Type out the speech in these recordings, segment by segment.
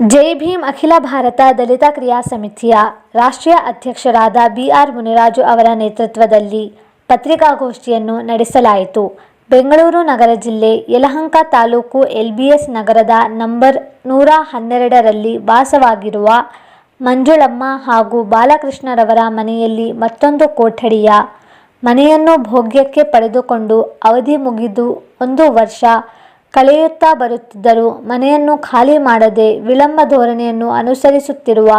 ಜೈ ಭೀಮ್ ಅಖಿಲ ಭಾರತ ದಲಿತ ಕ್ರಿಯಾ ಸಮಿತಿಯ ರಾಷ್ಟ್ರೀಯ ಅಧ್ಯಕ್ಷರಾದ ಬಿಆರ್ ಮುನಿರಾಜು ಅವರ ನೇತೃತ್ವದಲ್ಲಿ ಪತ್ರಿಕಾಗೋಷ್ಠಿಯನ್ನು ನಡೆಸಲಾಯಿತು. ಬೆಂಗಳೂರು ನಗರ ಜಿಲ್ಲೆ ಯಲಹಂಕ ತಾಲೂಕು ಎಲ್ಬಿಎಸ್ ನಗರದ ನಂಬರ್ ನೂರ ಹನ್ನೆರಡರಲ್ಲಿ ವಾಸವಾಗಿರುವ ಮಂಜುಳಮ್ಮ ಹಾಗೂ ಬಾಲಕೃಷ್ಣರವರ ಮನೆಯಲ್ಲಿ ಮತ್ತೊಂದು ಕೊಠಡಿಯ ಮನೆಯನ್ನು ಭೋಗ್ಯಕ್ಕೆ ಪಡೆದುಕೊಂಡು ಅವಧಿ ಮುಗಿದು ಒಂದು ವರ್ಷ ಕಳೆಯುತ್ತಾ ಬರುತ್ತಿದ್ದರು ಮನೆಯನ್ನು ಖಾಲಿ ಮಾಡದೆ ವಿಳಂಬ ಧೋರಣೆಯನ್ನು ಅನುಸರಿಸುತ್ತಿರುವ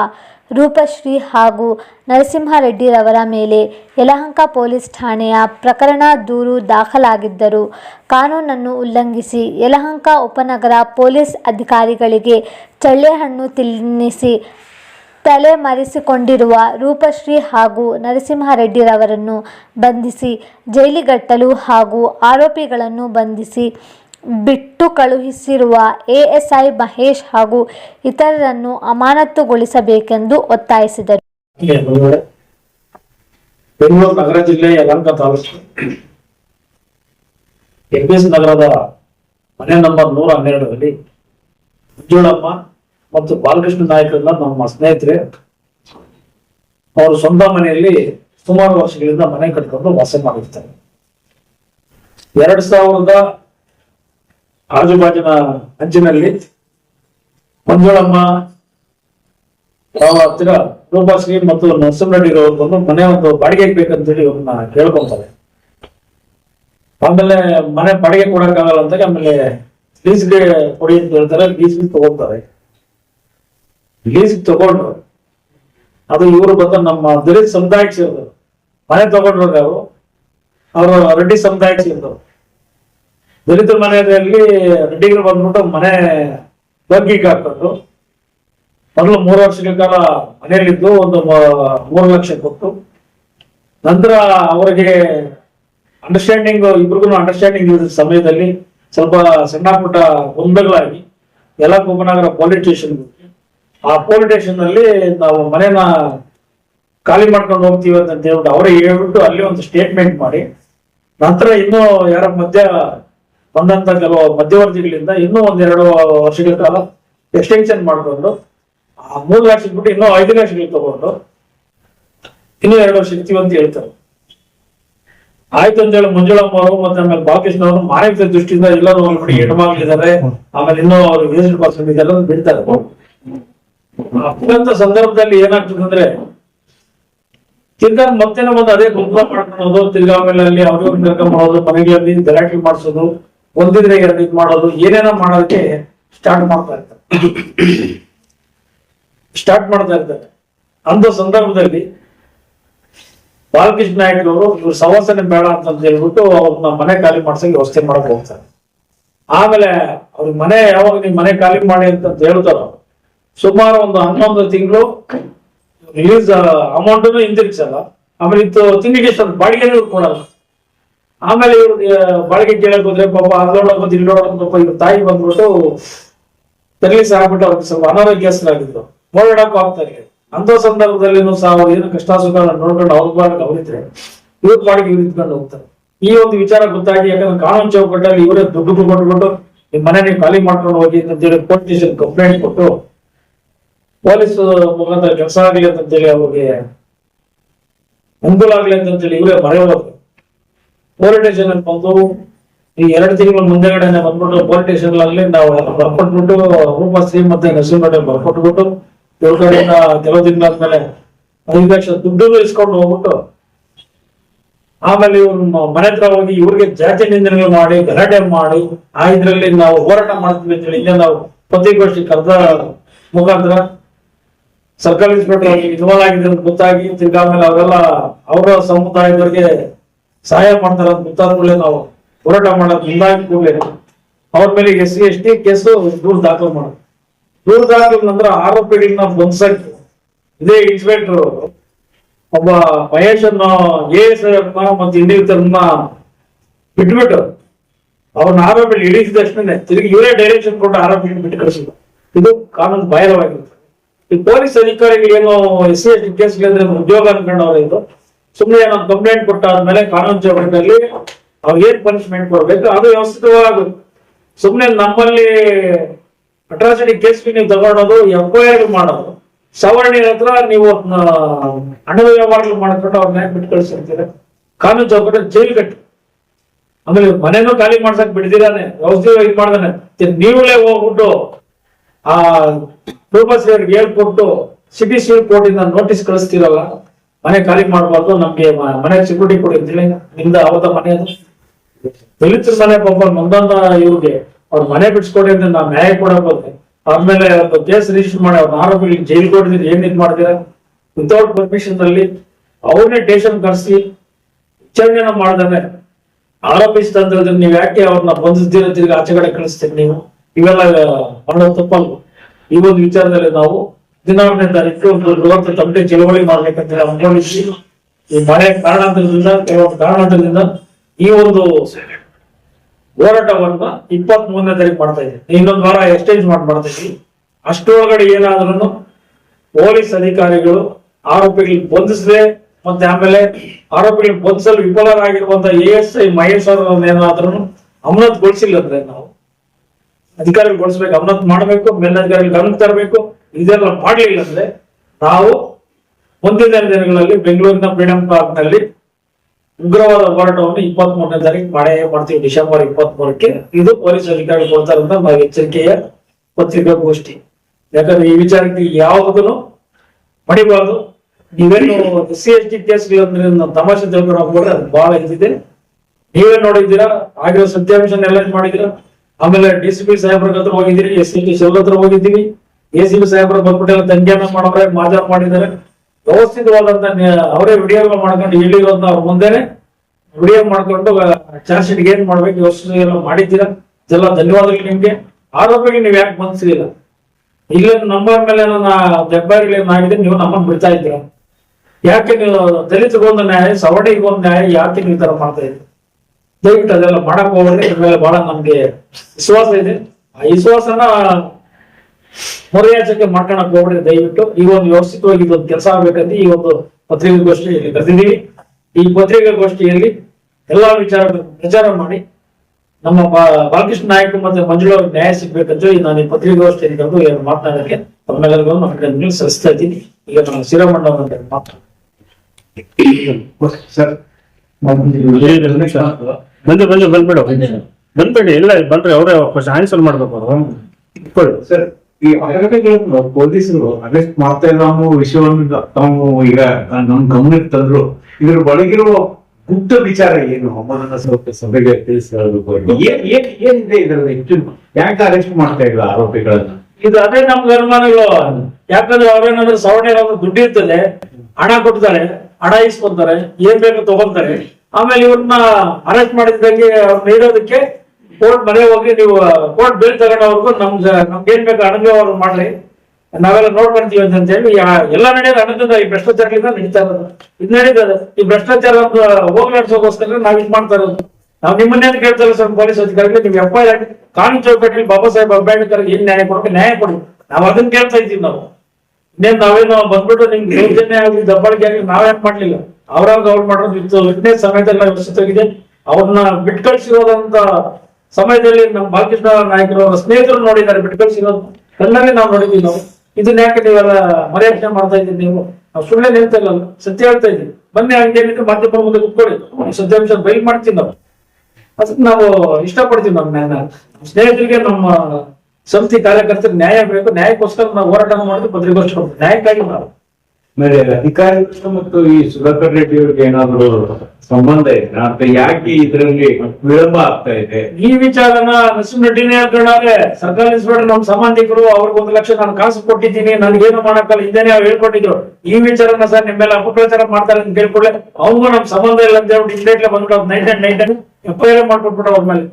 ರೂಪಶ್ರೀ ಹಾಗೂ ನರಸಿಂಹರೆಡ್ಡಿರವರ ಮೇಲೆ ಯಲಹಂಕ ಪೊಲೀಸ್ ಠಾಣೆಯ ಪ್ರಕರಣ ದೂರು ದಾಖಲಾಗಿದ್ದರು ಕಾನೂನನ್ನು ಉಲ್ಲಂಘಿಸಿ ಯಲಹಂಕ ಉಪನಗರ ಪೊಲೀಸ್ ಅಧಿಕಾರಿಗಳಿಗೆ ಚಳ್ಳೆಹಣ್ಣು ತಿನ್ನಿಸಿ ತಲೆಮರೆಸಿಕೊಂಡಿರುವ ರೂಪಶ್ರೀ ಹಾಗೂ ನರಸಿಂಹರೆಡ್ಡಿರವರನ್ನು ಬಂಧಿಸಿ ಜೈಲಿಗಟ್ಟಲು ಹಾಗೂ ಆರೋಪಿಗಳನ್ನು ಬಂಧಿಸಿ ಬಿಟ್ಟು ಕಳುಹಿಸಿರುವ ಎಎಸ್ಐ ಮಹೇಶ್ ಹಾಗೂ ಇತರರನ್ನು ಅಮಾನತುಗೊಳಿಸಬೇಕೆಂದು ಒತ್ತಾಯಿಸಿದರು. ಬೆಂಗಳೂರು ನಗರ ಜಿಲ್ಲೆ ಯಲಹಂಕ ತಾಲೂಕು ಎಸ್ ನಗರದ ಮನೆ ನಂಬರ್ ನೂರ ಹನ್ನೆರಡರಲ್ಲಿ ಮಂಜುಳಮ್ಮ ಮತ್ತು ಬಾಲಕೃಷ್ಣ ನಾಯಕರನ್ನ ನಮ್ಮ ಸ್ನೇಹಿತರೆ, ಅವರು ಸ್ವಂತ ಮನೆಯಲ್ಲಿ ಸುಮಾರು ವರ್ಷಗಳಿಂದ ಮನೆ ಕಟ್ಕೊಂಡು ವಾಸ ಮಾಡಿರ್ತಾರೆ. ಎರಡ್ ಸಾವಿರದ ಆಜುಬಾಜಿನ ಅಂಚಿನಲ್ಲಿ ಮಂಜುಳಮ್ಮ ಅವರ ಹತ್ತಿರ ರೂಪಾಶ್ರೀ ಮತ್ತು ನರಸಿಂಹರೆಡ್ಡಿ ಅವರು ಬಂದು ಮನೆ ಒಂದು ಬಾಡಿಗೆಗೆ ಬೇಕಂತೇಳಿ ಅವ್ರನ್ನ ಕೇಳ್ಕೊಂತಾರೆ. ಆಮೇಲೆ ಮನೆ ಬಾಡಿಗೆ ಕೊಡಕ್ಕಾಗಲ್ಲ ಅಂತ ಆಮೇಲೆ ಲೀಸ್ಗೆ ಕೊಡಿ ಅಂತ ಹೇಳ್ತಾರೆ, ಲೀಸ್ಗೆ ತಗೋತಾರೆ ಲೀಸ್ ತಗೊಂಡ್ರು ಅದು ಇವರು ಬಂದ ನಮ್ಮ ದಲಿತ ಸಮುದಾಯಕ್ಕೆ ಸೇರಿದ್ರು. ಮನೆ ತಗೊಂಡ್ರು ಅವರು. ಅವರು ರೆಡ್ಡಿ ಸಮುದಾಯಕ್ಕೆ ಸೇರಿದ್ರು. ದಲಿತರ ಮನೆಯಲ್ಲಿ ರೆಡ್ಡಿಗರು ಬಂದ್ಬಿಟ್ಟು ಮನೆ ಬಗ್ಗಿಗೆ ಹಾಕೊಂಡು ಮೊದಲು ಮೂರು ವರ್ಷಗಳ ಕಾಲ ಮನೆಯಲ್ಲಿದ್ದು ಒಂದು ಮೂರು ಲಕ್ಷ ಕೊಟ್ಟು. ನಂತರ ಅವರಿಗೆ ಅಂಡರ್ಸ್ಟ್ಯಾಂಡಿಂಗ್ ಇಬ್ರಿಗೂ ಅಂಡರ್ಸ್ಟ್ಯಾಂಡಿಂಗ್ ಇದ್ದ ಸಮಯದಲ್ಲಿ ಸ್ವಲ್ಪ ಸಣ್ಣ ಪುಟ್ಟ ಎಲ್ಲ ಕೋಪನಗರ ಪೊಲೀಸ್ ಸ್ಟೇಷನ್ ಆ ಪೊಲೀಸ್ ಸ್ಟೇಷನ್ನಲ್ಲಿ ನಾವು ಮನೇನ ಖಾಲಿ ಮಾಡ್ಕೊಂಡು ಹೋಗ್ತೀವಿ ಅಂತ ಹೇಳ್ಬಿಟ್ಟು ಅವರೇ ಹೇಳ್ಬಿಟ್ಟು ಅಲ್ಲಿ ಒಂದು ಸ್ಟೇಟ್ಮೆಂಟ್ ಮಾಡಿ. ನಂತರ ಇನ್ನೂ ಯಾರ ಮಧ್ಯ ಬಂದಂತ ಕೆಲವು ಮಧ್ಯವರ್ತಿಗಳಿಂದ ಇನ್ನೂ ಒಂದೆರಡು ವರ್ಷಗಳ ಕಾಲ ಎಕ್ಸ್ಟೆನ್ಷನ್ ಮಾಡಿಕೊಂಡು, ಆ ಮೂರು ಲಕ್ಷ ಬಿಟ್ಟು ಇನ್ನೂ ಐದು ಲಕ್ಷಗಳು ತಗೊಂಡು ಇನ್ನೂ ಎರಡು ವರ್ಷ ಇರ್ತೀವಿ ಅಂತ ಹೇಳ್ತಾರೆ. ಆಯ್ತು ಅಂತ ಹೇಳಿ ಮಂಜುಳಮ್ಮ ಅವರು ಮತ್ತೆ ಆಮೇಲೆ ಬಾಲಕೃಷ್ಣ ಅವರು ಮಾನವಿಕ ದೃಷ್ಟಿಯಿಂದ ಎಲ್ಲರೂ ಆಲ್ರೆಡಿ ಹೆಣ್ಮಕ್ಳಿದ್ದಾರೆ ಆಮೇಲೆ ಇನ್ನೂ ಅವರು ವಿಸಿಟ್ ಪರ್ಸನ್ ಇದೆಲ್ಲ ಬಿಡ್ತಾರೆ. ಅಪ್ಪಂತ ಸಂದರ್ಭದಲ್ಲಿ ಏನಾಗ್ತದೆ ಅಂದ್ರೆ ತಿರ್ಗಾ ಮತ್ತೆ ಅದೇ ಗುಂಪು ಮಾಡ್ಕೊಳ್ಳೋದು ತಿರ್ಗಾ ಆಮೇಲೆ ಅಲ್ಲಿ ಅವ್ರಿಗೆ ಕರ್ಕೊಂಡ್ ಮಾಡೋದು ಮನೆಗಳಲ್ಲಿ ಗಲಾಟೆ ಮಾಡಿಸೋದು ಒಂದಿದ್ರೆ ಎರಡು ಇದು ಮಾಡೋದು, ಏನೇನೋ ಮಾಡೋದಕ್ಕೆ ಸ್ಟಾರ್ಟ್ ಮಾಡ್ತಾ ಇರ್ತಾರೆ. ಸ್ಟಾರ್ಟ್ ಮಾಡ್ತಾ ಇರ್ತಾರೆ. ಅಂದ ಸಂದರ್ಭದಲ್ಲಿ ಬಾಲಕೃಷ್ಣ ನಾಯಕರವರು ಇವ್ರು ಸವಾಸನೆ ಬೇಡ ಅಂತ ಹೇಳ್ಬಿಟ್ಟು ಅವ್ರನ್ನ ಮನೆ ಖಾಲಿ ಮಾಡ್ಸಂಗೆ ವ್ಯವಸ್ಥೆ ಮಾಡಕ್ ಹೋಗ್ತಾರೆ. ಆಮೇಲೆ ಅವ್ರ ಮನೆ ಯಾವಾಗ ನೀವು ಮನೆ ಖಾಲಿ ಮಾಡಿ ಅಂತ ಹೇಳ್ತಾರೋ, ಸುಮಾರು ಒಂದು ಹನ್ನೊಂದು ತಿಂಗಳು ರಿಲೀಸ್ ಅಮೌಂಟ್ ಹಿಂದಿರ್ಸಲ್ಲ ಆಮೇಲೆ ಇತ್ತು ತಿಂಗಳಿಗೆ ಸ್ವಲ್ಪ ಬಾಡಿಗೆ ಕೊಡಲ್ಲ. ಆಮೇಲೆ ಇವ್ರು ಬಾಳಿಗೆ ಕೇಳಕ್ ಹೋದ್ರೆ ಪಾಪ ಅಲ್ಲೋಡೋದು ಬಂದು ಇಲ್ಲೋಡ ಪಾಪ ಇವ್ರ ತಾಯಿ ಬಂದ್ಬಿಟ್ಟು ತೆರಳಿಸಿ ಆಗ್ಬಿಟ್ಟು ಅವ್ರಿಗೆ ಸ್ವಲ್ಪ ಅನಾರೋಗ್ಯಸ್ಥರಾಗಿದ್ರು. ಓಡಾಡಕ್ಕೂ ಆಗ್ತಾರೆ ಅಂತ ಸಂದರ್ಭದಲ್ಲಿನೂ ಸಹ ಏನು ಕಷ್ಟ ಸುಖ ನೋಡ್ಕೊಂಡು ಅವ್ರ ಬಾಳಕ್ಕೆ ಅವರಿದ್ರೆ ಇವ್ರ ಬಾಡಿಗೆ ಇವ್ರು ಇದ್ಕೊಂಡು ಹೋಗ್ತಾರೆ. ಈ ಒಂದು ವಿಚಾರ ಗೊತ್ತಾಗಿ, ಯಾಕಂದ್ರೆ ಕಾನೂನು ಚೌಕಟ್ಟಲ್ಲಿ ಇವರೇ ದುಡ್ಡು ಕೊಟ್ಬಿಟ್ಟು ನಿಮ್ ಮನೆ ನೀವು ಖಾಲಿ ಮಾಡ್ಕೊಂಡು ಹೋಗಿ ಅಂತೇಳಿ ಪೊಲೀಸ್ ಸ್ಟೇಷನ್ ಕಂಪ್ಲೇಂಟ್ ಕೊಟ್ಟು ಪೊಲೀಸ್ ಮುಖಾಂತರ ಕೆಲಸ ಆಗಲಿ ಅಂತೇಳಿ ಅವ್ರಿಗೆ ಅನುಕೂಲ ಅಂತ ಹೇಳಿ ಇವರೇ ಮರೆಯೋದು. ಪೊಲೀಸ್ ಸ್ಟೇಷನ್ ಅಲ್ಲಿ ಬಂದು ಈ ಎರಡು ತಿಂಗಳ ಮುಂದೆಗಡೆನೆ ಬಂದ್ಬಿಟ್ಟು ಪೊಲೀಸ್ ಸ್ಟೇಷನ್ ಅಲ್ಲಿ ನಾವು ಬರ್ಕೊಟ್ಬಿಟ್ಟು ರೂಪಶ್ರೀ ಮತ್ತೆ ನರಸಿಂಹರೆಡ್ಡಿ ಬರ್ಕೊಟ್ಬಿಟ್ಟು ಇವ್ರ ಕಡೆಯಿಂದ ಕೆಲವು ತಿಂಗಳಾದ್ಮೇಲೆ ಐದು ಲಕ್ಷ ದುಡ್ಡು ಇಸ್ಕೊಂಡು ಹೋಗ್ಬಿಟ್ಟು ಆಮೇಲೆ ಇವ್ರು ಮನೆ ಹತ್ರ ಹೋಗಿ ಇವ್ರಿಗೆ ಜಾತಿ ನಿಂದನೆಗಳು ಮಾಡಿ, ಗಲಾಟೆ ಮಾಡಿ, ಆ ಇದ್ರಲ್ಲಿ ನಾವು ಹೋರಾಟ ಮಾಡ್ತೀವಿ ಅಂತ ಹೇಳಿ ನಾವು ಪತ್ರಿಕಾಗೋಷ್ಠಿ ಕರೆದ ಮುಖಾಂತರ ಸರ್ಕಲ್ ಇನ್ಸ್ಪೆಕ್ಟರ್ ಇನ್ವಾಲ್ವ್ ಅಂತ ಗೊತ್ತಾಗಿ ತಿರ್ಗಾಮೇಲೆ ಅವರೆಲ್ಲ ಅವರ ಸಮುದಾಯದವರಿಗೆ ಸಹಾಯ ಮಾಡ್ತಾರೆ ಮುಂತಾದ ಕೂಡಲೇ ನಾವು ಹೋರಾಟ ಮಾಡೋದು ಮುಂದಾಗಿ ಕೂಡಲೇ ಅವ್ರ ಮೇಲೆ S C, S T case ದೂರು ದಾಖಲು ಮಾಡೋದು. ದೂರು ದಾಖಲು ನಂತರ ಆರೋಪಿಗಳನ್ನ ಬಂದ್ಸಕ್ಕೆ ಇದೇ ಇನ್ಸ್ಪೆಕ್ಟರ್ ಒಬ್ಬ ಮಹೇಶ್ ಅನ್ನ ಎ ಎಸ್ ಮತ್ತೆ ಇನ್ನಿತರನ್ನ ಬಿಟ್ಬಿಟ್ಟು ಅವ್ರನ್ನ ಆರೋಪಿಗಳು ಇಳಿಸಿದ ತಕ್ಷಣ ತಿರುಗಿ ಇವರೇ ಡೈರೆಕ್ಷನ್ ಕೊಟ್ಟು ಆರೋಪಿ ಬಿಟ್ಟು ಕಳಿಸಿದ್ರು. ಇದು ಕಾನೂನು ಬಾಹಿರವಾಗಿರುತ್ತೆ. ಈ ಪೊಲೀಸ್ ಅಧಿಕಾರಿಗಳು ಏನು ಎಸ್ ಸಿ, ಎಸ್ ಟಿ ಕೇಸ್ಗಳಿದ್ರೆ ಉದ್ಯೋಗ ಅನ್ಕೊಂಡವ್ರೆ ಇದು. ಸುಮ್ಮನೆ ಏನೋ ಕಂಪ್ಲೇಂಟ್ ಕೊಟ್ಟಾದ್ಮೇಲೆ ಕಾನೂನು ಚೌಕಟ್ಟಿನಲ್ಲಿ ಅವ್ರಿಗೆ ಏನ್ ಪನಿಷ್ಮೆಂಟ್ ಕೊಡ್ಬೇಕು? ಅದು ವ್ಯವಸ್ಥಿತವಾಗಿ ಸುಮ್ಮನೆ ನಮ್ಮಲ್ಲಿ ಅಟ್ರಾಸಿಟಿ ಕೇಸ್ ನೀವು ತಗೊಳೋದು ಎಂಕ್ವೈರಿ ಮಾಡೋದು. ಸವರ್ಣಿ ಹತ್ರ ನೀವು ಹಣದ ವ್ಯವಹಾರಗಳು ಮಾಡ್ಕೊಂಡು ಅವ್ರನ್ನ ಬಿಟ್ಟು ಕಳಿಸಿರ್ತೀರ ಕಾನೂನು ಚೌಕಟ್ಟು ಜೈಲು ಕಟ್ಟಿ. ಆಮೇಲೆ ಮನೆನೂ ಖಾಲಿ ಮಾಡ್ಸಕ್ ಬಿಡ್ದಿರಾನೆ ಇದು ಮಾಡ್ದಾನೆ. ನೀವುಗಳೇ ಹೋಗ್ಬಿಟ್ಟು, ಆ ಪ್ರೂಪಸ್ ಹೇಳ್ಕೊಟ್ಟು ಸಿಟಿ ಸಿವಿಲ್ ಕೋರ್ಟ್ ಇಂದ ನೋಟಿಸ್ ಕಳಿಸ್ತೀರಲ್ಲ? ಮನೆ ಖಾಲಿ ಮಾಡಬಾರ್ದು, ನಮ್ಗೆ ಮನೆ ಸೆಕ್ಯೂರಿಟಿ ಕೊಡಿ ಅಂತೇಳಿ ನಿಮ್ದು ಅವತ್ತ ಮನೆ ಅದು. ದಲಿತರ ಮನೆ ಪಾಪ ಮುಂದೊಂದ ಇವ್ರಿಗೆ, ಅವ್ರ ಮನೆ ಬಿಡಿಸ್ಕೊಡಿ ಅಂತ ನಾವು ನ್ಯಾಯ ಕೊಡಕ್ ಹೋದ್ರೆ ಅವ್ರ ಮೇಲೆ ಒಂದು ಕೇಸ್ ರಿಜಿಸ್ಟರ್ ಮಾಡಿ ಅವ್ರ ಆರೋಪಿಗಳಿಗೆ ಜೈಲ್ ಕೊಟ್ಟಿದ್ರೆ ಏನ್ ಇದ್ ಮಾಡ್ತೀರಾ? ವಿತೌಟ್ ಪರ್ಮಿಷನ್ ಅಲ್ಲಿ ಅವ್ರನ್ನೇ ಟೇಷನ್ ಕರೆಸಿ, ವಿಚಾರಣೆನ ಮಾಡ್ದಾನೆ. ಆರೋಪಿಸಿದ ಹೇಳಿದ್ರೆ ನೀವ್ ಯಾಕೆ ಅವ್ರನ್ನ ಬಂಧಿಸ್ತೀರ ತಿರ್ಗಿ ಆಚೆ ಕಡೆ ಕಳಿಸ್ತೀರಿ ನೀವು? ಇವೆಲ್ಲ ಮಾಡೋದು ತಪ್ಪಲ್ಲ ಈ ಒಂದು ವಿಚಾರದಲ್ಲಿ ನಾವು ಹದಿನಾರನೇ ತಾರೀಕು ಒಂದು ಬೃಹತ್ ತಮಟೆ ಚಳವಳಿ ಮಾಡ್ಬೇಕಂತ ಅನುಭವಿಸಿ ಈ ಮಳೆ ಕಾರಣಾಂತರದಿಂದ, ಕೆಲವೊಂದು ಕಾರಣಾಂತರದಿಂದ ಈ ಒಂದು ಹೋರಾಟವನ್ನ ಇಪ್ಪತ್ತ್ ಮೂರನೇ ತಾರೀಕು ಮಾಡ್ತಾ ಇದ್ದೀವಿ ಇನ್ನೊಂದು ವಾರ ಎಕ್ಸ್ಚೇಂಜ್ ಮಾಡಿ ಮಾಡ್ತಾ ಇದ್ವಿ ಅಷ್ಟೊಳಗಡೆ ಏನಾದ್ರೂ ಪೊಲೀಸ್ ಅಧಿಕಾರಿಗಳು ಆರೋಪಿಗಳಿಗೆ ಬಂಧಿಸದೆ, ಮತ್ತೆ ಆಮೇಲೆ ಆರೋಪಿಗಳಿಗೆ ಬಂಧಿಸಲು ವಿಫಲರಾಗಿರುವಂತಹ ಎ ಎಸ್ ಐ ಮಹೇಶ್ ಏನಾದ್ರೂ ಅಮಾನತುಗೊಳಿಸಿಲ್ಲ ಅಂದ್ರೆ ನಾವು. ಅಧಿಕಾರಿಗೊಳಿಸ್ಬೇಕು ಅಮನತ್ ಮಾಡಬೇಕು, ಮೇಲಧಿಕಾರಿಗಳು ಗಮನ ತರಬೇಕು. ಇದೆಲ್ಲ ಮಾಡಲಿಲ್ಲ ಅಂದ್ರೆ ನಾವು ಮುಂದಿನ ದಿನಗಳಲ್ಲಿ ಬೆಂಗಳೂರಿನ ಫ್ರೀಡಂ ಪಾರ್ಕ್ನಲ್ಲಿ ಉಗ್ರವಾದ ಹೋರಾಟವನ್ನು ಇಪ್ಪತ್ತ್ ಮೂರನೇ ತಾರೀಕು ಮಾಡೇ ಮಾಡ್ತೀವಿ, ಡಿಸೆಂಬರ್ ಇಪ್ಪತ್ತ್ ಮೂರಕ್ಕೆ ಇದು ಪೊಲೀಸ್ ಅಧಿಕಾರಿ ಕೊಡ್ತಾರಂತ ನಾವು ಎಚ್ಚರಿಕೆಯ ಪತ್ರಿಕಾಗೋಷ್ಠಿ ಯಾಕಂದ್ರೆ ಈ ವಿಚಾರಕ್ಕೆ ಯಾವುದನ್ನು ಮಡಿಬಾರ್ದು. ನೀವೇನು ಸಿ ಎಸ್ ಟಿ ಕೇಸ್ಗಳಂದ್ರೆ ತಮಾಷೆ ತಿಳ್ಕೊಂಡು ಅದು ಬಹಳ ಇದಿದೆ. ನೀವೇ ನೋಡಿದ್ದೀರಾ? ಆಗಿರೋ ಸತ್ಯಾಂಶ ಎಲ್ಲ ಮಾಡಿದೀರಾ ಆಮೇಲೆ ಡಿ ಸಿ ಪಿ ಸಾಹೇಬ್ರ ಹತ್ರ ಹೋಗಿದ್ದೀರಿ ಎಸ್ ಟಿ ಹತ್ರ ಹೋಗಿದ್ದೀವಿ ಎ ಸಿ ಬಿ ಸಾಹೇಬ್ರ ಬಂದ್ಬಿಟ್ಟು ತನಿಖೆನ ಮಾಡೋರೆ ಮಾಜಾರ್ ಮಾಡಿದ್ದಾರೆ. ವ್ಯವಸ್ಥಿತವಾದಂತ ಅವರೇ ವಿಡಿಯೋ ಮಾಡ್ಕೊಂಡು ಹೇಳಿರೋದನ್ನ ಅವ್ರ ಮುಂದೆನೆ ವಿಡಿಯೋ ಮಾಡ್ಕೊಂಡು ಚಾರ್ಜ್ ಶೀಟ್ ಏನ್ ಮಾಡ್ಬೇಕು ಯೋಚನೆ ಎಲ್ಲ ಮಾಡಿದ್ದೀರಾ? ಇದೆಲ್ಲ ಧನ್ಯವಾದಗಳು ನಿಮ್ಗೆ. ಆರೋಪಿಗೆ ನೀವ್ ಯಾಕೆ ಬಂಧಿಸಿಲ್ಲ ಇಲ್ಲ ನಂಬರ್ ಮೇಲೆ ನನ್ನ ಹೆಬ್ಬಾರಿಗಳೇನಾಗಿದೆ ನೀವು ನಮ್ಮನ್ನು ಬಿಡ್ತಾ ಇದ್ದೀರಾ? ಯಾಕೆ ನೀವು ದಲಿತಗೊಂದ ನ್ಯಾಯ ಸವರ್ಣಿಗೊಂದು ನ್ಯಾಯ, ಯಾಕೆ ನೀವು ತರ ಮಾಡ್ತಾ ಇದ್ದೀರಿ? ದಯವಿಟ್ಟು ಅದೆಲ್ಲ ಮಾಡಕ್ ಹೋಗ್ರಿ ಮೇಲೆ ಬಹಳ ನಮ್ಗೆ ವಿಶ್ವಾಸ ಇದೆ. ಆ ವಿಶ್ವಾಸನ ಮರ್ಯಾಚಕ್ಕೆ ಮಾಡ್ಕೊಳಕ್ ಹೋಗ್ಬಿಡಿ ದಯವಿಟ್ಟು. ಈ ಒಂದು ವ್ಯವಸ್ಥಿತವಾಗಿ ಇದೊಂದು ಕೆಲಸ ಆಗ್ಬೇಕಂತ ಈ ಒಂದು ಪತ್ರಿಕಾಗೋಷ್ಠಿಯಲ್ಲಿ ಕರೆದಿದ್ದೀವಿ ಈ ಪತ್ರಿಕಾಗೋಷ್ಠಿಯಲ್ಲಿ ಎಲ್ಲಾ ವಿಚಾರ ಪ್ರಚಾರ ಮಾಡಿ ನಮ್ಮ ಬಾಲಕೃಷ್ಣ ನಾಯಕ್ ಮತ್ತೆ ಮಂಜುಳ ಅವ್ರಿಗೆ ನ್ಯಾಯ ಸಿಗ್ಬೇಕಂತ ನಾನು ಈ ಪತ್ರಿಕಾಗೋಷ್ಠಿಯಲ್ಲಿ ಕರೆದು ಏನು ಮಾತನಾಡಕ್ಕೆ ತಮ್ಮೆಲ್ಲರಿಗೂ ಕಡೆ ಸಲ್ಲಿಸ್ತಾ ಇದ್ದೀನಿ. ಈಗ ನಾನು ಶ್ರೀರಾಮಣ್ಣ ಮಾತ್ರ. ಮಾತು ಸರ್ ಬಂದು ಬಂದು ಬಂದ್ಬಿಡು. ಬಂದ್ಬೇಡಿ ಇಲ್ಲ ಬಂದ್ರೆ ಅವರೇ ಫಸ್ಟ್ ಆನ್ಸರ್ ಮಾಡ್ಬೇಕು ಅವರು. ಸರ್ ಈ ಅಪರಾಧಗಳನ್ನು ಪೊಲೀಸರು ಅರೆಸ್ಟ್ ಮಾಡ್ತಾ ಇಲ್ಲ ಅನ್ನೋ ವಿಷಯವನ್ನು ತಾವು ಈಗ ನಮ್ ಗಮನಕ್ಕೆ ತಂದ್ರು. ಇದ್ರ ಒಳಗಿರುವ ಗುಪ್ತ ವಿಚಾರ ಏನು? ಅಮ್ಮನ ಸ್ವಲ್ಪ ಸಭೆಗೆ ತಿಳಿಸಬೇಕು ಹೇಳ್ಬೇಕು ಏನ್ ಏನ್ ಏನಿದೆ ಇದರಲ್ಲಿ? ಯಾಕೆ ಅರೆಸ್ಟ್ ಮಾಡ್ತಾ ಇಲ್ಲ ಆರೋಪಿಗಳನ್ನ? ಇದು ಅದೇ ನಮ್ಗೆ ಅನುಮಾನಗಳು. ಯಾಕಂದ್ರೆ ಅವ್ರೇನಾದ್ರೂ ಸವರ್ಣ ಏನಾದ್ರು ದುಡ್ಡು ಇರ್ತದೆ ಹಣ ಕೊಡ್ತಾರೆ ಹಣ ಇಸ್ಕೊಂತಾರೆ ಏನ್ ಬೇಕು ತಗೊಂತಾರೆ ಆಮೇಲೆ ಇವ್ರನ್ನ ಅರೆಸ್ಟ್ ಮಾಡಿದಂಗೆ ಅವ್ರನ್ನ ನೀಡೋದಕ್ಕೆ ಕೋರ್ಟ್ ಮನೆ ಹೋಗಿ ನೀವು ಕೋರ್ಟ್ ಬಿಲ್ ತಗೊಂಡವ್ರಿಗೂ ನಮ್ ನಮ್ಗೆ ಏನ್ ಬೇಕು ಅಣಂಗೆ ಅವ್ರು ಮಾಡ್ರಿ ನಾವೆಲ್ಲ ನೋಡ್ಕೊಂತೀವಿ ಅಂತ ಹೇಳಿ ಎಲ್ಲ ನಡೆಯೋದು ಹಣದಿಂದ ಈ ಭ್ರಷ್ಟಾಚಾರದಿಂದ ನಡೀತಾ ಇರೋದು. ಇದು ನಡೀತದೆ. ಈ ಭ್ರಷ್ಟಾಚಾರ ಒಂದು ಹೋಗ್ಲಾಡ್ಸೋಗೋಸ್ಕರ ನಾವ್ ಇದ್ ಮಾಡ್ತಾ ಇರೋದು. ನಾವ್ ನಿಮ್ಮನ್ನೇನು ಕೇಳ್ತಾರೆ ಸರ್ ಪೊಲೀಸ್ ಅಧಿಕಾರಿಗಳು, ನೀವು ಎಫ್ ಐ ಆರ್ ಕಾನೂನು ಚೌಕಟ್ಟಲ್ಲಿ ಬಾಬಾ ಸಾಹೇಬ್ ಅಂಬೇಡ್ಕರ್ ಏನ್ ನ್ಯಾಯ ಕೊಡಬೇಕು, ನ್ಯಾಯ ಕೊಡಿ. ನಾವ್ ಅದನ್ನ ಕೇಳ್ತಾ ಇದ್ದೀವಿ ನಾವು. ಇನ್ನೇನ್ ನಾವೇನು ಬಂದ್ಬಿಟ್ಟು ನಿಮ್ಗೆ ದೌರ್ಜನ್ಯ ಆಗಲಿ, ದಬ್ಬಾಳಿಕೆ ಆಗಲಿ ನಾವ್ಯಾಕ್ ಮಾಡ್ಲಿಲ್ಲ? ಅವ್ರಾಗ ಅವ್ರು ಮಾಡೋದು ಇತ್ತು. ವಿಟ್ನೆಸ್ ಸಮೇತ ವ್ಯವಸ್ಥಿತವಾಗಿದೆ ಅವ್ರನ್ನ ಬಿಟ್ ಕಳ್ಸಿರೋದಂತ ಸಮಯದಲ್ಲಿ ನಮ್ಮ ಬಾಲಕೃಷ್ಣ ನಾಯಕರು ಅವರ ಸ್ನೇಹಿತರು ನೋಡಿದ್ದಾರೆ ಬಿಟ್ ಸಿಗೋದು ಕಣ್ಣಲ್ಲಿ ನಾವು ನೋಡಿದ್ವಿ ನಾವು. ಇದನ್ನ ಯಾಕೆ ನೀವೆಲ್ಲ ಮರ್ಯಾದೆ ಮಾಡ್ತಾ ಇದ್ದೀರಿ ನೀವು? ನಾವು ಸುಳ್ಳೆ ಹೇಳ್ತಾ ಇಲ್ಲ, ಸತ್ಯ ಹೇಳ್ತಾ ಇದ್ದೀವಿ. ಬನ್ನಿ ಹಂಗೇನಿದ್ರೆ ಮಾಧ್ಯಮ ಮುಂದೆ ಕುತ್ಕೊಳ್ಳಿ. ಸತ್ಯಾಂಶ ಬೈಲ್ ಮಾಡ್ತೀವಿ ನಾವು. ಅದಕ್ಕೆ ನಾವು ಇಷ್ಟಪಡ್ತೀವಿ ನಮ್ಮ ನ್ಯಾಯ ಸ್ನೇಹಿತರಿಗೆ ನಮ್ಮ ಸಂಸ್ಥೆ ಕಾರ್ಯಕರ್ತರಿಗೆ ನ್ಯಾಯ ಬೇಕು. ನ್ಯಾಯಕ್ಕೋಸ್ಕರ ನಾವು ಹೋರಾಟ ಮಾಡಿದ್ರೆ ಪತ್ರಿಕೋಷ್ಠಿ ನ್ಯಾಯಕ್ಕಾಗಿ ನಾವು. ಆಮೇಲೆ ಅಧಿಕಾರಿಗಳು ಮತ್ತು ಈ ಸುಧಾಕರ್ ರೆಡ್ಡಿ ಅವ್ರಿಗೆ ಏನಾದ್ರು ಸಂಬಂಧ ಇದೆ ಅಂತ ಯಾಕೆ ಇದರಲ್ಲಿ ವಿಳಂಬ ಆಗ್ತಾ ಇದೆ? ಈ ವಿಚಾರನ ನರಸಿಂಹ ರೆಡ್ಡಿನೇ ಹೇಳ್ಕೊಂಡಾರೆ ಸರ್ಕಾರಿ ಇನ್ಸ್ಪೆಕ್ಟರ್ ನಮ್ಮ ಸಂಬಂಧಿಕರು ಅವ್ರಿಗೆ ಒಂದು ಲಕ್ಷ ನಾನು ಕಾಸು ಕೊಟ್ಟಿದ್ದೀನಿ, ನನಗೇನು ಮಾಡಕ್ಕಲ್ಲ ಹಿಂದೆ ಅವ್ರು ಹೇಳ್ಕೊಟ್ಟಿದ್ರು. ಈ ವಿಚಾರನ ಸರ್ ಮೇಲೆ ಅಪಪ್ರಚಾರ ಮಾಡ್ತಾರೆ ಅಂತ ಕೇಳ್ಕೊಳ್ಳೆ. ಅವ್ರಿಗೂ ನಮ್ ಸಂಬಂಧ ಇಲ್ಲ ಅಂತ ಹೇಳ್ಬಿಟ್ಟು ಇಮ್ಮಿಡಿಯೇಟ್ಲಿ ಬಂದ್ಬಿಟ್ಟು night and night F I R ಅವ್ರ ಮೇಲೆ.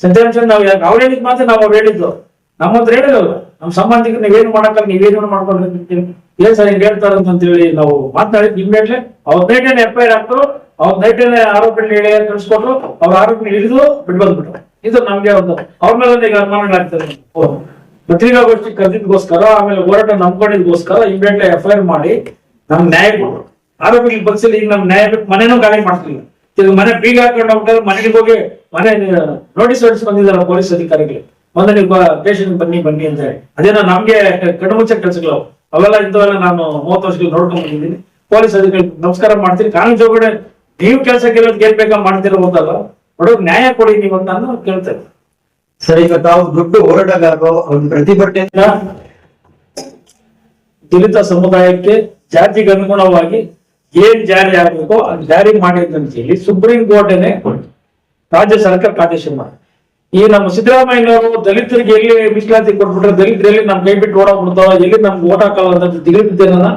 ಸತ್ಯಾಂಶ ನಾವು ಯಾಕೆ ಅವ್ರು ಹೇಳಿದ್ ಮಾತ್ರ ನಾವು ಅವ್ರು ಹೇಳಿದ್ದು. ನಮ್ಮ ಹತ್ರ ಹೇಳಿದ್ರು ನಮ್ಮ ಸಂಬಂಧಿಕರು ನೀವೇನು ಮಾಡಕ್ಕಲ್ಲ ನೀವೇನು ಏನ್ ಸರ್ ಹಿಂಗ್ ಹೇಳ್ತಾರ ಅಂತ ಹೇಳಿ ನಾವು ಮಾತನಾಡಿದ್ ಇಮ್ಮಿಡಿಯೇಟ್ಲಿ ಅವ್ರ ನೈಟೇನೆ ಎಫ್ ಐ ಆರ್ ಹಾಕ್ತು. ಅವ್ರ ನೈಟೇನೆ ಹೇಳಿ ಕಳಿಸ್ಕೊಟ್ರು ಅವ್ರ ಆರೋಪಿ ಹಿಡಿದು ಬಿಟ್ಟು ಬಂದ್ಬಿಟ್ರು ಇದು ನಮ್ಗೆ ಒಂದು ಅವ್ರ ಮೇಲೆ ಈಗ ಅನುಮಾನ ಆಗ್ತದೆ. ಪತ್ರಿಕಾಗೋಷ್ಠಿ ಕರೆದಿದ್ಗೋಸ್ಕರ, ಆಮೇಲೆ ಹೋರಾಟ ನಂಬ್ಕೊಂಡಿದ್ಗೋಸ್ಕರ ಇಮ್ಮಿಡಿಯೇಟ್ಲಿ ಎಫ್ ಐ ಮಾಡಿ ನಮ್ ನ್ಯಾಯ ಕೊಟ್ರು. ಈಗ ಬಸ್ಸಲ್ಲಿ ಈಗ ನಮ್ ನ್ಯಾಯ ಬೇಕು, ಮನೆನೂ ಗಾಳಿ ಮಾಡ್ತಿಲ್ಲ. ಈಗ ಮನೆ ಬೀಗ ಹಾಕೊಂಡು ಹೋಗ್ತಾರೆ, ಮನೆಗೆ ಹೋಗಿ ಮನೆ ನೋಟಿಸ್ ಹೊಡಿಸಿ ಬಂದಿದ್ದಾರೆ ಪೊಲೀಸ್ ಅಧಿಕಾರಿಗಳು. ಮೊದಲು ನೀವು ಪೇಷಂಟ್ ಬನ್ನಿ ಬನ್ನಿ ಅಂತ ಹೇಳಿ. ಅದೇನೋ ನಮ್ಗೆ ಕಣ್ಮುಚ್ಚ ಕೆಲಸಗಳು. ಅವೆಲ್ಲ ಇಂಥವೆಲ್ಲ ನಾನು ಮೂವತ್ತು ವರ್ಷಗಳು ನೋಡ್ಕೊಂಡ್ ಬಂದಿದ್ದೀನಿ. ಪೊಲೀಸ್ ಅಧಿಕಾರಿ ನಮಸ್ಕಾರ ಮಾಡ್ತೀನಿ. ಕಾನೂನು ಜೋಗಡೆ ನೀವು ಕೆಲಸ ಕೆಲವೊಂದು ಏನ್ ಬೇಕಾ ಮಾಡ್ತಿರೋ ಹೋದಲ್ಲ ಬಡವ್ರು ನ್ಯಾಯ ಕೊಡಿ ನೀವು ಅಂತ ನಾನು ಕೇಳ್ತೇನೆ ಸರ್ ಈಗ ತಾವು ದೊಡ್ಡ ಹೋರಾಟಗಾರರು ಒಂದು ಪ್ರತಿಭಟನೆ. ದಲಿತ ಸಮುದಾಯಕ್ಕೆ ಜಾತಿಗೆ ಅನುಗುಣವಾಗಿ ಏನ್ ಜಾರಿ ಆಗಬೇಕೋ ಅದು ಜಾರಿ ಮಾಡಿದಂತ ಹೇಳಿ ಸುಪ್ರೀಂ ಕೋರ್ಟ್ ರಾಜ್ಯ ಸರ್ಕಾರಕ್ಕೆ ಆದೇಶ ಮಾಡಿ ಈ ನಮ್ಮ ಸಿದ್ದರಾಮಯ್ಯನವರು ದಲಿತರಿಗೆ ಎಲ್ಲಿ ಮೀಸಲಾತಿ ಕೊಟ್ಬಿಟ್ರೆ ದಲಿತರಲ್ಲಿ ನಮ್ ಕೈ ಬಿಟ್ಟು ಬಿಡ್ತಾವ ಎಲ್ಲಿ ನಮ್ಗೆ ಓಟ್ ಹಾಕಲ್ಲ ಅಂತ ದಿಗಿಲ್ತಿದ್ದೇನ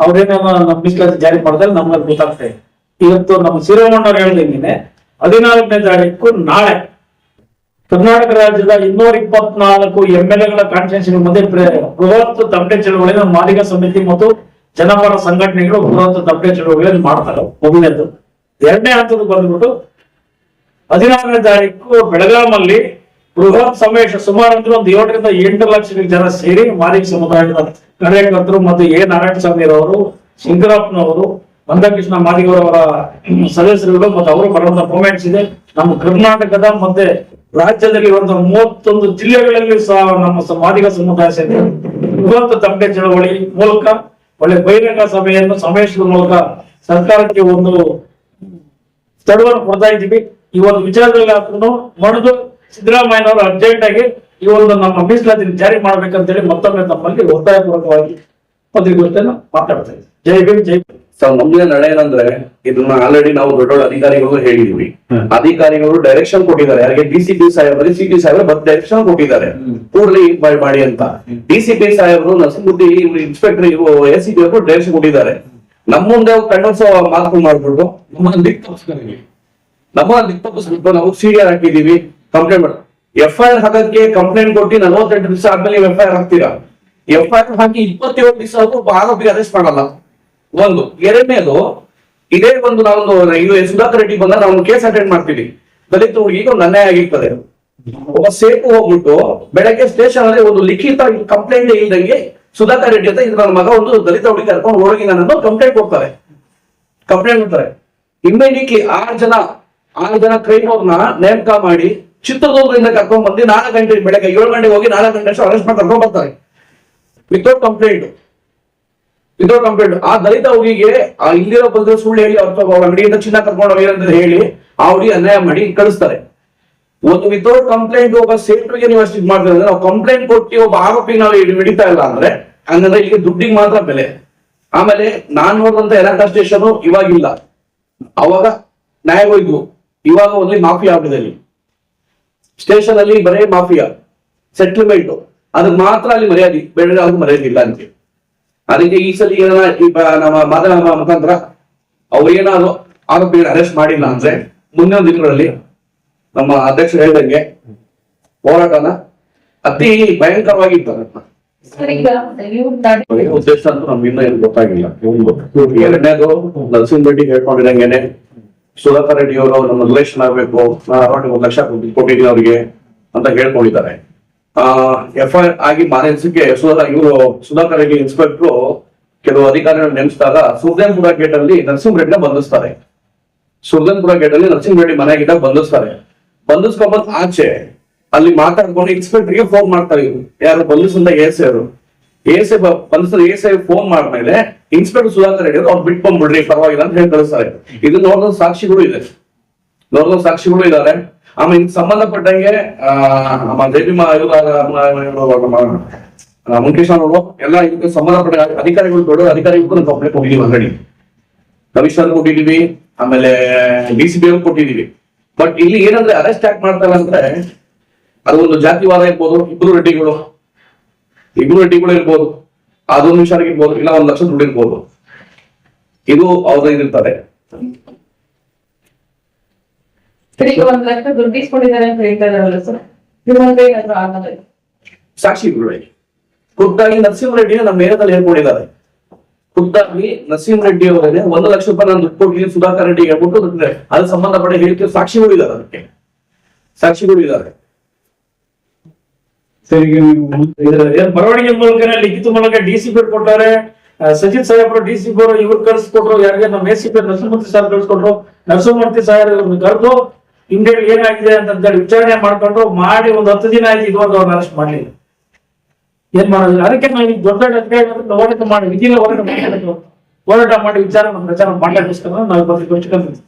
ಅವ್ರೇನೋ ನಮ್ಮ ಮೀಸಲಾತಿ ಜಾರಿ ಮಾಡಿದ್ರೆ ನಮ್ಗೆ ಗೊತ್ತಾಗ್ತಾ ಇವತ್ತು ನಮ್ಮ ಸಿರಮಣ್ಣವ್ರು ಹೇಳ್ದಂಗೆನೆ ಹದಿನಾಲ್ಕನೇ ತಾರೀಕು ನಾಳೆ, ಕರ್ನಾಟಕ ರಾಜ್ಯದ ಇನ್ನೂರ ಇಪ್ಪತ್ನಾಲ್ಕು ಎಂ ಎಲ್ ಎಗಳ ಕಾನ್ಸ್ಟಿಟ್ಯೂನ್ಸಿ ಮುಂದೆ ಬೃಹತ್ ತಮಟೆ ಚಳವಳಿನ ಮಾಲಿಕ ಸಮಿತಿ ಮತ್ತು ಜನಪರ ಸಂಘಟನೆಗಳು ಬೃಹತ್ ತಮಟೆ ಚಳವಳಿಯನ್ನು ಮಾಡ್ತಾರೆ ಮೊದಲನೇದು ಎರಡನೇ ಹಂತದ ಬಂದ್ಬಿಟ್ಟು ಹದಿನಾರನೇ ತಾರೀಕು ಬೆಳಗಾಮಲ್ಲಿ ಬೃಹತ್ ಸಮಾವೇಶ ಸುಮಾರು ಅಂದ್ರೆ ಒಂದು ಏಳರಿಂದ ಎಂಟು ಲಕ್ಷ ಜನ ಸೇರಿ ಮಾಲಿಕ ಸಮುದಾಯದ ಕಾರ್ಯಕರ್ತರು ಮತ್ತು ಎ. ನಾರಾಯಣ ಸ್ವಾಮಿರವರು ಶಂಕರಪ್ಪನವರು ಮಂದಕೃಷ್ಣ ಮಾದಿಗೌರವರ ಸದಸ್ಯರುಗಳು ಮತ್ತು ಅವರು ಬರುವಂತ ಮೂಮೆಂಟ್ಸ್ ಇದೆ. ನಮ್ಮ ಕರ್ನಾಟಕದ ಮತ್ತೆ ರಾಜ್ಯದಲ್ಲಿ ಇರುವಂತಹ ಮೂವತ್ತೊಂದು ಜಿಲ್ಲೆಗಳಲ್ಲಿ ಸಹ ನಮ್ಮ ಮಾದಿಗ ಸಮುದಾಯ ಸೇರಿ ಬೃಹತ್ ತಂಬೆ ಚಳವಳಿ ಮೂಲಕ, ಒಳ್ಳೆ ಬಹಿರಂಗ ಸಭೆಯನ್ನು ಸಮಾವೇಶದ ಮೂಲಕ ಸರ್ಕಾರಕ್ಕೆ ಒಂದು ತಡವನ್ನು ಕೊಡ್ತಾ ಇದ್ದೀವಿ. ಈ ಒಂದು ವಿಚಾರದಲ್ಲಿ ಆದ್ರೂ ಮಡಿದು ಸಿದ್ದರಾಮಯ್ಯನವರು ಅರ್ಜೆಂಟ್ ಆಗಿ ಈ ಒಂದು ನಮ್ಮ ಮೀಸಲಾತಿ ಜಾರಿ ಮಾಡ್ಬೇಕಂತೇಳಿ ಮತ್ತೊಮ್ಮೆ ತಮ್ಮಲ್ಲಿ ಒತ್ತಾಯಪೂರ್ವಕವಾಗಿ ಪತ್ರಿಕೋಷ್ಠಿಯನ್ನು ಮಾತಾಡ್ತಾ ಇದ್ದೀವಿ. ಜೈ ಭೀಮ್ ಜೈ. ಸೊ ನಮ್ಗೆ ನಡೆ ಏನಂದ್ರೆ ಇದನ್ನ ಆಲ್ರೆಡಿ ನಾವು ದೊಡ್ಡ ದೊಡ್ಡ ಅಧಿಕಾರಿಗಳು ಹೇಳಿದೀವಿ. ಅಧಿಕಾರಿಗಳು ಡೈರೆಕ್ಷನ್ ಕೊಟ್ಟಿದ್ದಾರೆ. ಯಾರಿಗೆ ಡಿ ಸಿ ಪಿ ಸಾಹೇಬರು ಸಿ ಪಿ ಸಾಹೇಬರು ಬಸ್ ಡೈರೆಕ್ಷನ್ ಕೊಟ್ಟಿದ್ದಾರೆ. ಕೂಡಲೇ ಇದ್ ಮಾಡಿ- ಅಂತ. ಡಿ ಸಿ ಪಿ ಸಾಹೇಬರು ಇವರು ಇನ್ಸ್ಪೆಕ್ಟರ್ ಎಸ್ ಸಿ ಪಿ ಅವರು ಡೈರೆಕ್ಷನ್ ಕೊಟ್ಟಿದ್ದಾರೆ. ನಮ್ಮ ಮುಂದೆ ಕಣ್ಣೋತ್ಸವ ಮಾತು ಮಾಡ್ಬಿಟ್ಟು ನಮ್ಮ ದಿಕ್ ನಮ್ಮನ್ನ ಇಪ್ಪತ್ತು ಸ್ವಲ್ಪ ನಾವು ಸೀರಿಯರ್ ಹಾಕಿದೀವಿ ಕಂಪ್ಲೇಂಟ್ ಮಾಡ. ಎಫ್ ಐ ಆರ್ ಹಾಕಕ್ಕೆ ಕಂಪ್ಲೇಂಟ್ ಕೊಟ್ಟು ನಲವತ್ತೆಂಟು ದಿವಸ ಆದ್ಮೇಲೆ ಎಫ್ ಐ ಆರ್ ಹಾಕ್ತೀರಾ? ಎಫ್ ಐ ಆರ್ ಹಾಕಿ ಇಪ್ಪತ್ತೇಳು ದಿವಸ ಆದ್ರೂ ಆರೋಪಿ ಅರೆಸ್ಟ್ ಮಾಡಲ್ಲ. ಒಂದು. ಎರಡನೇದು, ಇದೇ ಒಂದು ನಾವೊಂದು ಇದು ಸುಧಾಕರ್ ರೆಡ್ಡಿ ಬಂದ ನಾವು ಕೇಸ್ ಅಟೆಂಡ್ ಮಾಡ್ತೀವಿ. ದಲಿತ ಹುಡುಗಿಗೆ ಒಂದು ಅನ್ಯಾಯ ಆಗಿರ್ತದೆ. ಒಬ್ಬ ಸೇಫ್ ಹೋಗ್ಬಿಟ್ಟು ಬೆಳಗ್ಗೆ ಸ್ಟೇಷನ್ ಅಲ್ಲಿ ಒಂದು ಲಿಖಿತ ಕಂಪ್ಲೇಂಟ್ ಇಲ್ದಂಗೆ ಸುಧಾಕರ್ ರೆಡ್ಡಿ ಅಂತ ಇದು ನನ್ನ ಮಗ ಒಂದು ದಲಿತ ಹುಡುಗಿ ಕರ್ಕೊಂಡು ಹೋಗಿ ನಾನು ಕಂಪ್ಲೇಂಟ್ ಕೊಡ್ತಾರೆ. ಕಂಪ್ಲೇಂಟ್ ಕೊಡ್ತಾರೆ. ಇಮ್ಮಿಡಿಯೇಟ್ಲಿ ಆರು ಜನ ಆರು ಜನ ಕ್ರೈಮ್ ಅವ್ರನ್ನ ನೇಮಕ ಮಾಡಿ ಚಿತ್ರದುರ್ಗದಿಂದ ಕರ್ಕೊಂಡ್ ಬಂದು ನಾಲ್ಕು ಗಂಟೆ ಬೆಳಗ್ಗೆ ಏಳು ಗಂಟೆಗೆ ಹೋಗಿ ನಾಲ್ಕು ಗಂಟೆ ಅರೆಸ್ಟ್ ಮಾಡಿ ಕರ್ಕೊಂಡ್ ಬರ್ತಾರೆ. ವಿತೌಟ್ ಕಂಪ್ಲೇಂಟ್ ವಿತೌಟ್ ಕಂಪ್ಲೇಂಟ್ ಆ ದಲಿತ ಹುಡುಗಿಗೆ ಇಲ್ಲಿರೋ ಬಂದ್ರೆ ಸುಳ್ಳು ಹೇಳಿ, ಅವ್ರ ಅಂಗಡಿಯಿಂದ ಚಿನ್ನ ಕರ್ಕೊಂಡು ಹೋಗಿ ಅಂತ ಹೇಳಿ ಹುಡುಗಿ ಅನ್ಯಾಯ ಮಾಡಿ ಕಳಿಸ್ತಾರೆ. ಒಂದು ವಿತೌಟ್ ಕಂಪ್ಲೇಂಟ್ ಒಬ್ಬ ಸೇಫ್ಟಿಗೆ ನೀವು ಅಷ್ಟು ಮಾಡ್ತಾರೆ ಅಂದ್ರೆ, ನಾವು ಕಂಪ್ಲೇಂಟ್ ಕೊಟ್ಟು ಒಬ್ಬ ಆರೋಪಿ ನಾವು ಹಿಡಿತಾ ಇಲ್ಲ ಅಂದ್ರೆ, ಹಂಗಂದ್ರೆ ಈಗ ದುಡ್ಡಿಗೆ ಮಾತ್ರ ಬೆಲೆ. ಆಮೇಲೆ ನಾನ್ ನೋಡಿದಂತ ಎಲ್ಲ ಸ್ಟೇಷನ್ ಇವಾಗಿಲ್ಲ. ಅವಾಗ ನ್ಯಾಯಗೋಯ್ತು ಇವಾಗ ಒಂದು ಮಾಫಿಯಾ ಆಗಿದೆ ಅಲ್ಲಿ. ಸ್ಟೇಷನ್ ಅಲ್ಲಿ ಬರೇ ಮಾಫಿಯಾ ಸೆಟ್ಲ್ಮೆಂಟ್ ಅದಕ್ಕೆ ಮಾತ್ರ ಅಲ್ಲಿ ಮರ್ಯಾದೆ ಬೇರೆ ಯಾವ್ದು ಮರ್ಯಾದಿಲ್ಲ ಅಂತ ಅದಕ್ಕೆ ಈ ಸಲ ಏನಾರ ನಮ್ಮ ಮಾತನ ಮುಖಾಂತರ ಅವ್ರು ಏನಾದ್ರು ಆರೋಪಿಗಳನ್ನ ಅರೆಸ್ಟ್ ಮಾಡಿಲ್ಲ ಅಂದ್ರೆ ಮುಂದಿನ ದಿನಗಳಲ್ಲಿ ನಮ್ಮ ಅಧ್ಯಕ್ಷರು ಹೇಳಿದಂಗೆ ಹೋರಾಟನ ಅತಿ ಭಯಂಕರವಾಗಿತ್ತು ಉದ್ದೇಶ ಅಂತೂ ನಮ್ಗಿನ್ನ ಏನು ಗೊತ್ತಾಗಿಲ್ಲ. ಎರಡನೇದು ನರಸಿಂಹ ರೆಡ್ಡಿ ಹೇಳ್ಕೊಂಡಿರಂಗೇನೆ ಸುಧಾಕರ್ ರೆಡ್ಡಿ ಅವರು ನಮ್ಮ ರಿಲೇಷನ್ ಆಗಬೇಕು ಅವ್ರಿಗೆ ಒಂದ್ ಲಕ್ಷ ಕೊಟ್ಟಿ- ಕೊಟ್ಟಿದ್ದೀನಿ ಅವರಿಗೆ ಅಂತ ಹೇಳ್ಕೊಂಡಿದ್ದಾರೆ. ಎಫ್ ಐ ಆಗಿ ಮಾನೇಸಕ್ಕೆ ಸುಧಾಕರ್ ಇವರು ಸುಧಾಕರ್ ರೆಡ್ಡಿ ಇನ್ಸ್ಪೆಕ್ಟರ್ ಕೆಲವು ಅಧಿಕಾರಿಗಳನ್ನು ನೇಮಿಸಿದಾಗ ಸುರ್ದೇನ್ಪುರ ಗೇಟ್ ಅಲ್ಲಿ ನರಸಿಂಹ ರೆಡ್ಡಿನ ಬಂಧಿಸ್ತಾರೆ. ಸುರ್ದೇನ್ಪುರ ಗೇಟ್ ಅಲ್ಲಿ ನರಸಿಂಹ ರೆಡ್ಡಿ ಮನೆಗಿದ್ದಾಗ ಬಂಧಿಸ್ತಾರೆ. ಬಂಧಿಸ್ಕೊಂಡ್ ಆಚೆ ಅಲ್ಲಿ ಮಾತಾಡ್ಕೊಂಡು ಇನ್ಸ್ಪೆಕ್ಟರ್ಗೆ ಫೋನ್ ಮಾಡ್ತಾರೆ ಯಾರು ಬಂಧಿಸಿದ ಎಸ್ ಅವರು. ಎಸ್ ಎಸ್ ಐ ಫೋನ್ ಮಾಡಿದ್ಮೇಲೆ ಇನ್ಸ್ಪೆಕ್ಟರ್ ಸುಧಾಕರ್ ರೆಡ್ಡಿ ಅವ್ರು ಬಿಟ್ಟು ಬಂದ್ಬಿಡ್ರಿ, ಪರವಾಗಿಲ್ಲ ಅಂತ ಹೇಳಿ ಕಳಿಸ್ತಾರೆ. ಇದು ನೋಡಿದ ಸಾಕ್ಷಿಗಳು ಇದೆ. ನೋಡಿದ ಸಾಕ್ಷಿಗಳು ಇದ್ದಾರೆ. ಆಮೇಲೆ ಇದಕ್ಕೆ ಸಂಬಂಧಪಟ್ಟಂಗೆ ನಮ್ಮ ದೇವಿ ಮುಖೇಶ್ ಅವರು ಎಲ್ಲ ಇದಕ್ಕೆ ಸಂಬಂಧಪಟ್ಟ ಅಧಿಕಾರಿಗಳು ದೊಡ್ಡ ಅಧಿಕಾರಿಗಳು ಕಂಪ್ಲೇಂಟ್ ಹೋಗಿದ್ದೀವಿ ಆಲ್ರೆಡಿ ಕಮಿಷನರ್ ಕೊಟ್ಟಿದೀವಿ ಆಮೇಲೆ ಡಿ ಸಿ ಬಿ ಕೊಟ್ಟಿದೀವಿ ಬಟ್ ಇಲ್ಲಿ ಏನಂದ್ರೆ ಅರೆಸ್ಟ್ ಯಾಕೆ ಮಾಡ್ತಾರೆ ಅಂದ್ರೆ, ಅದು ಒಂದು ಜಾತಿವಾದ ಇರ್ಬೋದು ಇಬ್ಬರು ರೆಡ್ಡಿಗಳು. ಇಬ್ರು ಕೂಡ ಇರ್ಬೋದು ಅದೊಂದು ನಿಮಿಷ ಇರ್ಬೋದು ಇಲ್ಲ ಒಂದ್ ಲಕ್ಷ ದುಡ್ಡು ಇರ್ಬೋದು. ಇದು ಅವ್ರ ಇದಿರ್ತಾರೆ ಸಾಕ್ಷಿಗಳು ಖುದ್ದಾಗಿ ನರಸಿಂಹ ರೆಡ್ಡಿ ನಮ್ಮ ಮೇಲದಲ್ಲಿ ಹೇಳ್ಕೊಂಡಿದ್ದಾರೆ. ಖುದ್ದಾಗಿ ನರಸಿಂಹ ರೆಡ್ಡಿ ಅವರೇ ಒಂದು ಲಕ್ಷ ರೂಪಾಯಿ ನಾನು ದುಡ್ಡು ಕೊಟ್ಟಿದ್ದೀನಿ ಸುಧಾಕರ್ ರೆಡ್ಡಿ ಹೇಳ್ಬಿಟ್ಟು ಅದಕ್ಕೆ ಅದು ಸಂಬಂಧಪಟ್ಟ ಹೇಳಿಕೆ ಸಾಕ್ಷಿಗಳು ಇದ್ದಾರೆ ಅದಕ್ಕೆ. ಸಾಕ್ಷಿಗಳು ಇದ್ದಾರೆ ಸರ್ ಏನ್ ಬರವಣಿಗೆ ಮೂಲಕ ಲಿಖಿತ ಮೂಲಕ ಡಿ ಸಿ ಪಿ ಕೊಟ್ಟಾರೆ. ಸಾಹೇಬ್ ಸಾಹೇಬ್ರು ಡಿ ಸಿ ಪಿ ಇವ್ರು ಕಳ್ಸಿಕೊಟ್ರು, ಯಾರಿಗೆ ನಮ್ಮ ಎ ಸಿ ಪಿ ನರಸಿಂಹಮೂರ್ತಿ ಸಾಹೇಬ್ ಕಳ್ಸಿಕೊಟ್ರು. ನರಸಿಂಹಮೂರ್ತಿ ಸಾಹೇಬ್ ಇವ್ರನ್ನ ಕರೆದು ಹಿಂಗೇಳಿ ಏನಾಗಿದೆ ಅಂತಂದೇಳಿ ವಿಚಾರಣೆ ಮಾಡ್ಕೊಂಡು ಮಾಡಿ ಒಂದು ಹತ್ತು ದಿನ ಆಯ್ತು ಇದುವರೆಗೂ ಅವ್ರನ್ನ ಅರೆಸ್ಟ್ ಮಾಡ್ಲಿಲ್ಲ. ಏನ್ ಮಾಡೋದು? ಅದಕ್ಕೆ ನಾವು ದೊಡ್ಡ ದೊಡ್ಡ ಹೋರಾಟ ಮಾಡಿ, ವಿಧಿನ ಹೋರಾಟ ಮಾಡಬೇಕು ಹೋರಾಟ ಮಾಡಿ ವಿಚಾರ ಪ್ರಚಾರ ಮಾಡೋಕ್ಕೋಸ್ಕರ ನಾವು ಗೋಷ್ಠಿ ಕರೆದಿದ್ದೀವಿ.